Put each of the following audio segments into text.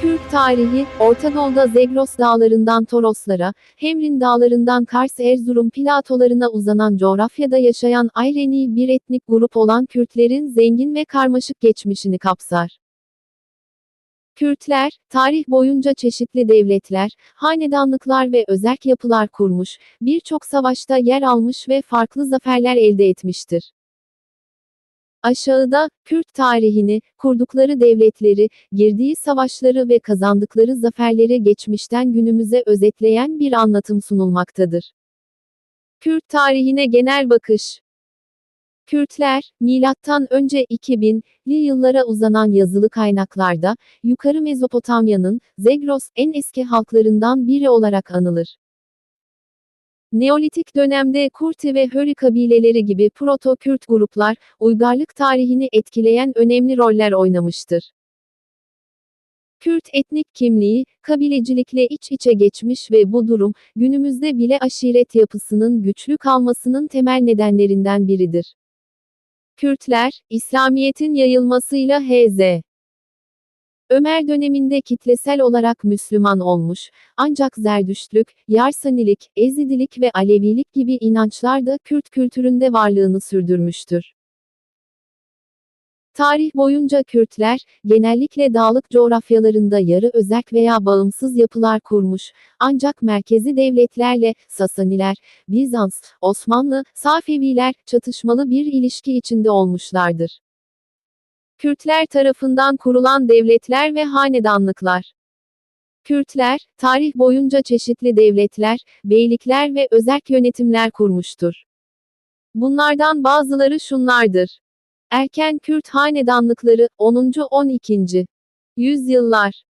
Kürt tarihi, Orta Doğu'da Zegros dağlarından Toroslara, Hemrin dağlarından Kars Erzurum platolarına uzanan coğrafyada yaşayan Ayreni bir etnik grup olan Kürtlerin zengin ve karmaşık geçmişini kapsar. Kürtler, tarih boyunca çeşitli devletler, hanedanlıklar ve özerk yapılar kurmuş, birçok savaşta yer almış ve farklı zaferler elde etmiştir. Aşağıda, Kürt tarihini, kurdukları devletleri, girdiği savaşları ve kazandıkları zaferleri geçmişten günümüze özetleyen bir anlatım sunulmaktadır. Kürt tarihine genel bakış Kürtler, milattan önce 2000'li yıllara uzanan yazılı kaynaklarda, Yukarı Mezopotamya'nın, Zegros, en eski halklarından biri olarak anılır. Neolitik dönemde Kurti ve Höri kabileleri gibi Proto-Kürt gruplar, uygarlık tarihini etkileyen önemli roller oynamıştır. Kürt etnik kimliği, kabilecilikle iç içe geçmiş ve bu durum, günümüzde bile aşiret yapısının güçlü kalmasının temel nedenlerinden biridir. Kürtler, İslamiyet'in yayılmasıyla H.Z. Ömer döneminde kitlesel olarak Müslüman olmuş, ancak Zerdüştlük, Yarsanilik, Ezidilik ve Alevilik gibi inançlar da Kürt kültüründe varlığını sürdürmüştür. Tarih boyunca Kürtler, genellikle dağlık coğrafyalarında yarı özerk veya bağımsız yapılar kurmuş, ancak merkezi devletlerle, Sasaniler, Bizans, Osmanlı, Safeviler, çatışmalı bir ilişki içinde olmuşlardır. Kürtler tarafından kurulan devletler ve hanedanlıklar. Kürtler, tarih boyunca çeşitli devletler, beylikler ve özerk yönetimler kurmuştur. Bunlardan bazıları şunlardır. Erken Kürt hanedanlıkları, 10. 12. yüzyıllar.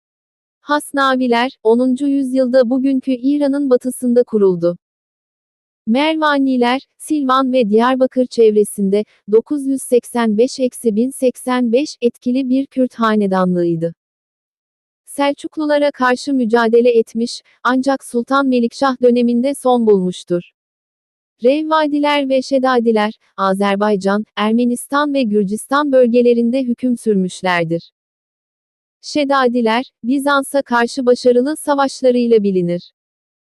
Hasnaviler, 10. yüzyılda bugünkü İran'ın batısında kuruldu. Mervaniler, Silvan ve Diyarbakır çevresinde, 985-1085 etkili bir Kürt hanedanlığıydı. Selçuklulara karşı mücadele etmiş, ancak Sultan Melikşah döneminde son bulmuştur. Revvadiler ve Şedadiler, Azerbaycan, Ermenistan ve Gürcistan bölgelerinde hüküm sürmüşlerdir. Şedadiler, Bizans'a karşı başarılı savaşlarıyla bilinir.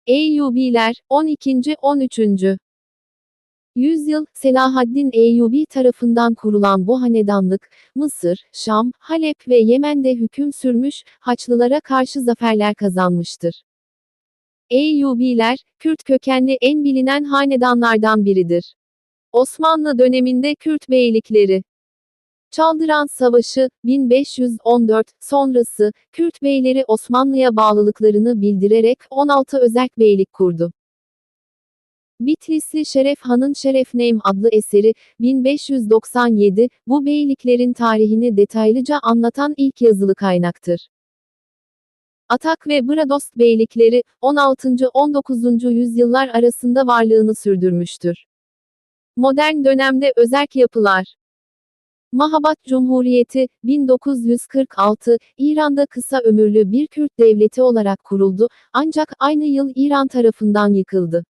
Eyyubiler, 12. 13. Yüzyıl, Selahaddin Eyyubi tarafından kurulan bu hanedanlık, Mısır, Şam, Halep ve Yemen'de hüküm sürmüş, Haçlılara karşı zaferler kazanmıştır. Eyyubiler, Kürt kökenli en bilinen hanedanlardan biridir. Osmanlı döneminde Kürt beylikleri Çaldıran Savaşı, 1514, sonrası, Kürt beyleri Osmanlı'ya bağlılıklarını bildirerek 16 özerk beylik kurdu. Bitlisli Şeref Han'ın Şerefneym adlı eseri, 1597, bu beyliklerin tarihini detaylıca anlatan ilk yazılı kaynaktır. Atak ve Bradost beylikleri, 16. 19. yüzyıllar arasında varlığını sürdürmüştür. Modern dönemde özerk yapılar Mahabat Cumhuriyeti, 1946, İran'da kısa ömürlü bir Kürt devleti olarak kuruldu, ancak aynı yıl İran tarafından yıkıldı.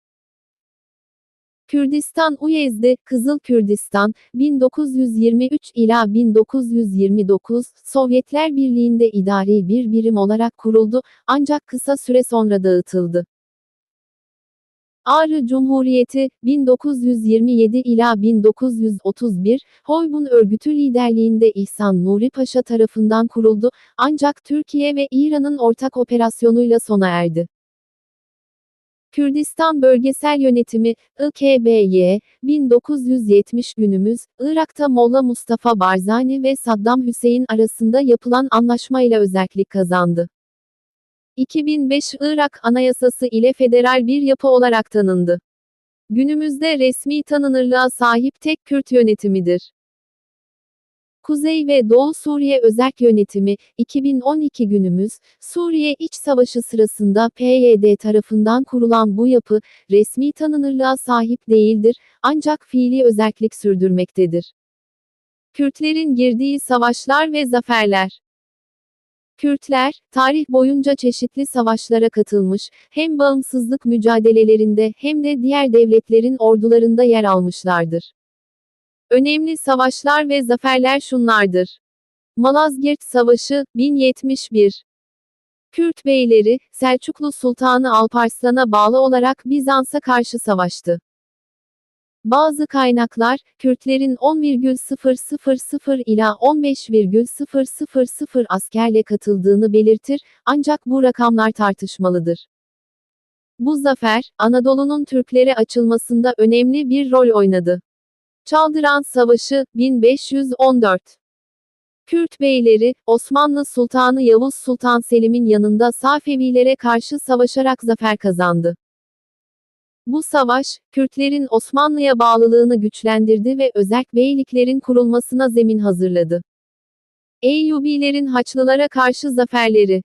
Kürdistan Uyezdi, Kızıl Kürdistan, 1923 ila 1929, Sovyetler Birliği'nde idari bir birim olarak kuruldu, ancak kısa süre sonra dağıtıldı. Ağrı Cumhuriyeti, 1927 ila 1931, Hoybun örgütü liderliğinde İhsan Nuri Paşa tarafından kuruldu, ancak Türkiye ve İran'ın ortak operasyonuyla sona erdi. Kürdistan Bölgesel Yönetimi, IKBY, 1970 günümüz, Irak'ta Molla Mustafa Barzani ve Saddam Hüseyin arasında yapılan anlaşmayla özellik kazandı. 2005 Irak Anayasası ile federal bir yapı olarak tanındı. Günümüzde resmi tanınırlığa sahip tek Kürt yönetimidir. Kuzey ve Doğu Suriye Özerk Yönetimi, 2012 günümüz, Suriye İç Savaşı sırasında PYD tarafından kurulan bu yapı, resmi tanınırlığa sahip değildir, ancak fiili özerklik sürdürmektedir. Kürtlerin girdiği savaşlar ve zaferler Kürtler, tarih boyunca çeşitli savaşlara katılmış, hem bağımsızlık mücadelelerinde hem de diğer devletlerin ordularında yer almışlardır. Önemli savaşlar ve zaferler şunlardır. Malazgirt Savaşı, 1071 Kürt beyleri, Selçuklu Sultanı Alparslan'a bağlı olarak Bizans'a karşı savaştı. Bazı kaynaklar, Kürtlerin 10,000 ila 15,000 askerle katıldığını belirtir, ancak bu rakamlar tartışmalıdır. Bu zafer, Anadolu'nun Türklere açılmasında önemli bir rol oynadı. Çaldıran Savaşı, 1514 Kürt beyleri, Osmanlı Sultanı Yavuz Sultan Selim'in yanında Safevilere karşı savaşarak zafer kazandı. Bu savaş, Kürtlerin Osmanlı'ya bağlılığını güçlendirdi ve özerk beyliklerin kurulmasına zemin hazırladı. Eyyubilerin Haçlılara karşı zaferleri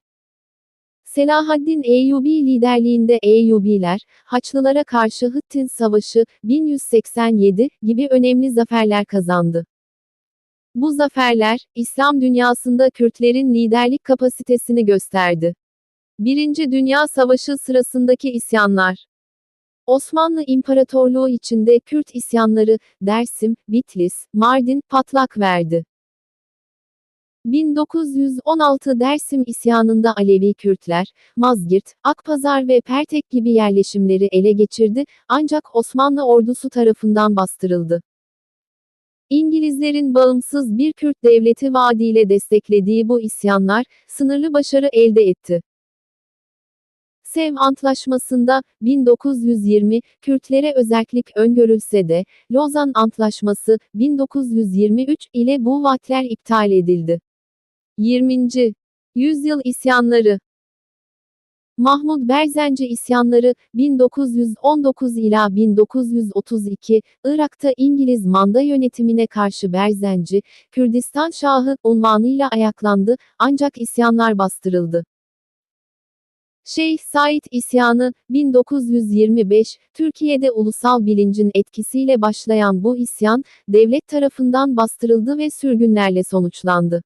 Selahaddin Eyyubi liderliğinde Eyyubiler, Haçlılara karşı Hıttin Savaşı, 1187 gibi önemli zaferler kazandı. Bu zaferler, İslam dünyasında Kürtlerin liderlik kapasitesini gösterdi. Birinci Dünya Savaşı sırasındaki isyanlar Osmanlı İmparatorluğu içinde Kürt isyanları, Dersim, Bitlis, Mardin, patlak verdi. 1916 Dersim isyanında Alevi Kürtler, Mazgirt, Akpazar ve Pertek gibi yerleşimleri ele geçirdi, ancak Osmanlı ordusu tarafından bastırıldı. İngilizlerin bağımsız bir Kürt devleti vaadiyle desteklediği bu isyanlar, sınırlı başarı elde etti. Sev Antlaşması'nda, 1920, Kürtlere özellik öngörülse de, Lozan Antlaşması, 1923 ile bu vaatler iptal edildi. 20. Yüzyıl isyanları Mahmud Berzenci isyanları, 1919 ila 1932, Irak'ta İngiliz manda yönetimine karşı Berzenci, Kürdistan Şahı, unvanıyla ayaklandı, ancak isyanlar bastırıldı. Şeyh Said isyanı, 1925, Türkiye'de ulusal bilincin etkisiyle başlayan bu isyan, devlet tarafından bastırıldı ve sürgünlerle sonuçlandı.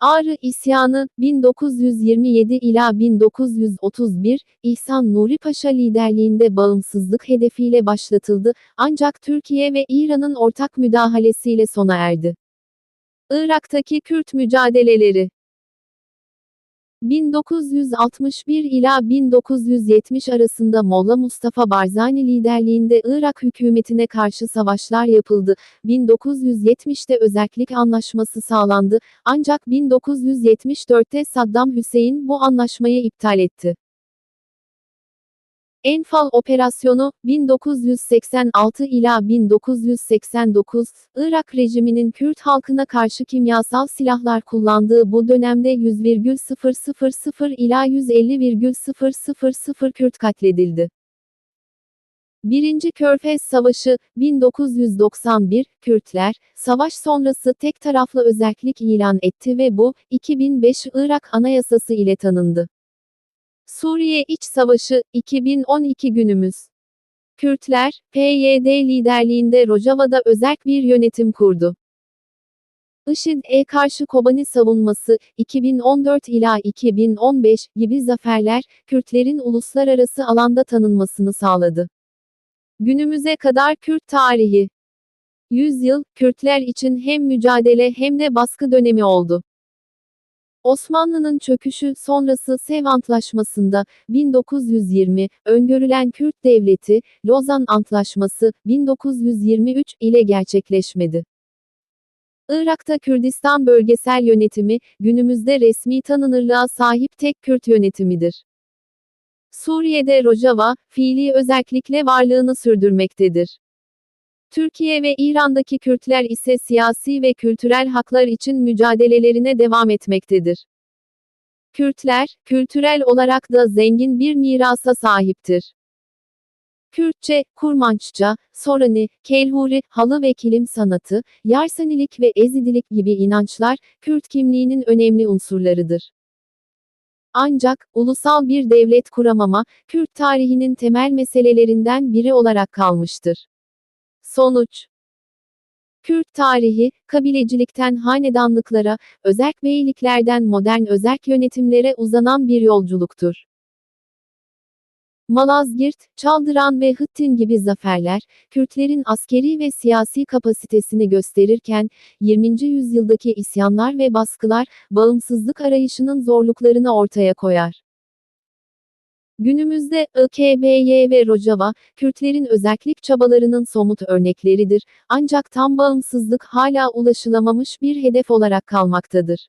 Ağrı isyanı, 1927 ila 1931, İhsan Nuri Paşa liderliğinde bağımsızlık hedefiyle başlatıldı, ancak Türkiye ve İran'ın ortak müdahalesiyle sona erdi. Irak'taki Kürt mücadeleleri 1961 ila 1970 arasında Molla Mustafa Barzani liderliğinde Irak hükümetine karşı savaşlar yapıldı. 1970'te özellik anlaşması sağlandı, ancak 1974'te Saddam Hüseyin bu anlaşmayı iptal etti. Enfal operasyonu, 1986 ila 1989, Irak rejiminin Kürt halkına karşı kimyasal silahlar kullandığı bu dönemde 100,000 ila 150,000 Kürt katledildi. Birinci Körfez Savaşı, 1991, Kürtler, savaş sonrası tek taraflı özellik ilan etti ve bu, 2005 Irak Anayasası ile tanındı. Suriye İç Savaşı, 2012 günümüz. Kürtler, PYD liderliğinde Rojava'da özerk bir yönetim kurdu. IŞİD'e karşı Kobani savunması, 2014 ila 2015 gibi zaferler, Kürtlerin uluslararası alanda tanınmasını sağladı. Günümüze kadar Kürt tarihi. Yüzyıl, Kürtler için hem mücadele hem de baskı dönemi oldu. Osmanlı'nın çöküşü sonrası Sev Antlaşması'nda 1920 öngörülen Kürt Devleti, Lozan Antlaşması 1923 ile gerçekleşmedi. Irak'ta Kürdistan bölgesel yönetimi, günümüzde resmi tanınırlığa sahip tek Kürt yönetimidir. Suriye'de Rojava, fiili özellikle varlığını sürdürmektedir. Türkiye ve İran'daki Kürtler ise siyasi ve kültürel haklar için mücadelelerine devam etmektedir. Kürtler, kültürel olarak da zengin bir mirasa sahiptir. Kürtçe, Kurmançça, Sorani, Kelhuri, halı ve kilim sanatı, Yarsanilik ve Ezidilik gibi inançlar, Kürt kimliğinin önemli unsurlarıdır. Ancak, ulusal bir devlet kuramama, Kürt tarihinin temel meselelerinden biri olarak kalmıştır. Sonuç Kürt tarihi, kabilecilikten hanedanlıklara, özerk beyliklerden modern özerk yönetimlere uzanan bir yolculuktur. Malazgirt, Çaldıran ve Hıttin gibi zaferler, Kürtlerin askeri ve siyasi kapasitesini gösterirken, 20. yüzyıldaki isyanlar ve baskılar, bağımsızlık arayışının zorluklarını ortaya koyar. Günümüzde IKBY ve Rojava, Kürtlerin özerklik çabalarının somut örnekleridir, ancak tam bağımsızlık hala ulaşılamamış bir hedef olarak kalmaktadır.